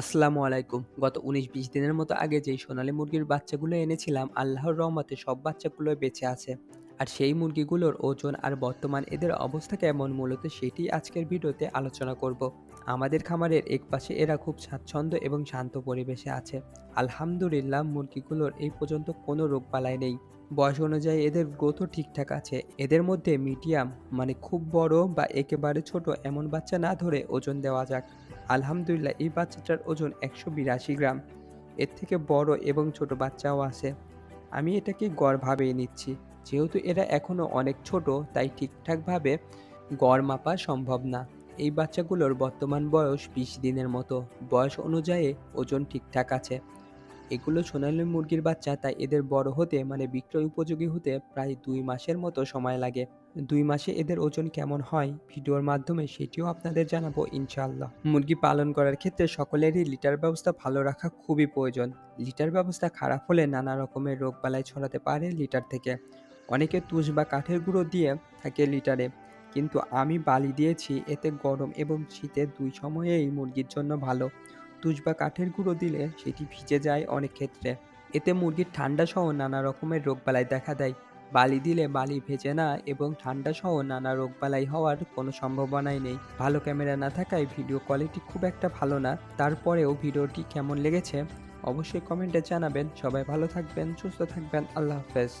আসসালামু আলাইকুম। গত উনিশ বিশ দিনের মতো আগে যেই সোনালী মুরগির বাচ্চাগুলো এনেছিলাম, আল্লাহর রহমতে সব বাচ্চাগুলোই বেঁচে আছে। আর সেই মুরগিগুলোর ওজন আর বর্তমান এদের অবস্থা কেমন মূলত সেটি আজকের ভিডিওতে আলোচনা করব। আমাদের খামারের একপাশে এরা খুব স্বাচ্ছন্দ্য এবং শান্ত পরিবেশে আছে। আলহামদুলিল্লাহ মুরগিগুলোর এই পর্যন্ত কোনো রোগবালাই নেই। বয়স অনুযায়ী এদের গ্রোথও ঠিকঠাক আছে। এদের মধ্যে মিডিয়াম মানে খুব বড় বা একেবারে ছোট এমন বাচ্চা না ধরে ওজন দেওয়া যাক। আলহামদুলিল্লাহ, এই বাচ্চাটার ওজন একশো বিরাশি গ্রাম। এর থেকে বড় এবং ছোট বাচ্চাও আছে। আমি এটাকে গড় ভাবেই নিচ্ছি। যেহেতু এরা এখনও অনেক ছোট, তাই ঠিকঠাকভাবে গড় মাপা সম্ভব না। এই বাচ্চাগুলোর বর্তমান বয়স বিশ দিনের মতো। বয়স অনুযায়ী ওজন ঠিকঠাক আছে। এগুলো সোনালী মুরগির বাচ্চা, তাই এদের বড় হতে মানে বিক্রয় উপযোগী হতে প্রায় দুই মাসের মতো সময় লাগে। দুই মাসে এদের ওজন কেমন হয়? ভিডিওর মাধ্যমে সেটিও আপনাদের জানাব, ইনশাআল্লাহ। মুরগি পালন করার ক্ষেত্রে সকলেরই লিটার ব্যবস্থা ভালো রাখা খুবই প্রয়োজন। লিটার ব্যবস্থা খারাপ হলে নানা রকমের রোগবালাই ছড়াতে পারে লিটার থেকে। অনেকে তুষ বা কাঠের গুঁড়ো দিয়ে থাকে লিটারে। কিন্তু আমি বালি দিয়েছি, এতে গরম এবং শীতের দুই সময়েই মুরগির জন্য ভালো। তুষ বা কাঠের গুঁড়ো দিলে সেটি ভিজে যায় অনেক ক্ষেত্রে। এতে মুরগির ঠান্ডা সহ নানা রকমের রোগবালাই দেখা দেয়। বালি দিলে বালি ভেজে না এবং ঠান্ডা সহ নানা রোগবালাই হওয়ার কোনো সম্ভাবনাই নেই। ভালো ক্যামেরা না থাকায় ভিডিও কোয়ালিটি খুব একটা ভালো না। তারপরেও ভিডিওটি কেমন লেগেছে অবশ্যই কমেন্টে জানাবেন। সবাই ভালো থাকবেন, সুস্থ থাকবেন। আল্লাহ হাফেজ।